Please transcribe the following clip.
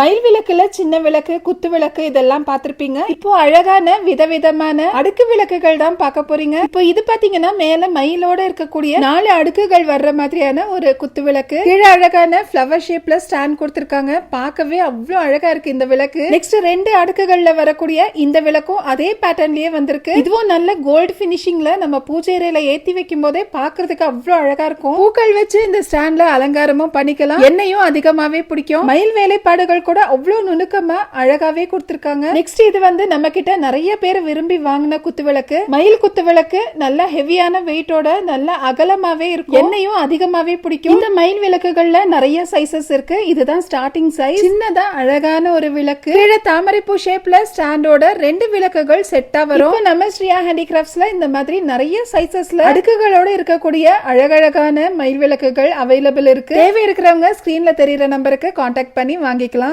மயில் விளக்குல சின்ன விளக்கு குத்து விளக்கு இதெல்லாம் பார்த்திருப்பீங்க. இப்போ அழகான விதவிதமான அடுக்கு விளக்குகள் தான் பார்க்க போறீங்க. இப்போ இது பாத்தீங்கன்னா மேல மயிலோட இருக்கக்கூடிய நாலு அடுக்குகள் வர்ற மாதிரியான ஒரு குத்து விளக்கு. கீழே அழகான ஃபிளவர் ஷேப்ல ஸ்டாண்ட் கொடுத்திருக்காங்க. பார்க்கவே அவ்வளவு அழகா இருக்கு இந்த விளக்கு. நெக்ஸ்ட் ரெண்டு அடுக்குகள்ல வரக்கூடிய இந்த விளக்கும் அதே பேட்டர்ன்லயே வந்திருக்கு. இதுவும் நல்ல கோல்டு பினிஷிங்ல நம்ம பூஜை அறையில ஏத்தி வைக்கும் போதே பாக்குறதுக்கு அவ்வளவு அழகா இருக்கும். பூக்கள் வச்சு இந்த ஸ்டாண்ட்ல அலங்காரமும் பண்ணிக்கலாம். எண்ணெயும் அதிகமாவே பிடிக்கும். மயில் வேலைப்பாடுகள் கூட அவ்வளோ நுணுக்கமா அழகாவே கொடுத்துருக்காங்க. நெக்ஸ்ட் இது வந்து நம்ம கிட்ட நிறைய பேர் விரும்பி வாங்கின குத்து விளக்கு. மயில் குத்து விளக்கு நல்ல ஹெவியான வெயிட்டோட நல்ல அகலமாவே இருக்கும். எண்ணெயும் அதிகமாவே பிடிக்கும். இந்த மயில் விளக்குகள்ல நிறைய சைசஸ் இருக்கு. இதுதான் ஸ்டார்டிங் சைஸ் சின்னதா அழகான ஒரு விளக்கு. கீழே பூ ஷேப்ல ஸ்டாண்டோட ரெண்டு விளக்குகள் செட்டா வரும். நம்ம ஸ்ரீயா ஹேண்டிகிராஃப்ட்ஸ்ல இந்த மாதிரி நிறைய சைசஸ்ல அடுக்குகளோட இருக்கக்கூடிய அழகழகான மயில் விளக்குகள் அவைலபிள் இருக்கு. தேவை இருக்கிறவங்க ஸ்கிரீன்ல தெரியற நம்பருக்கு காண்டாக்ட் பண்ணி வாங்கிக்கலாம்.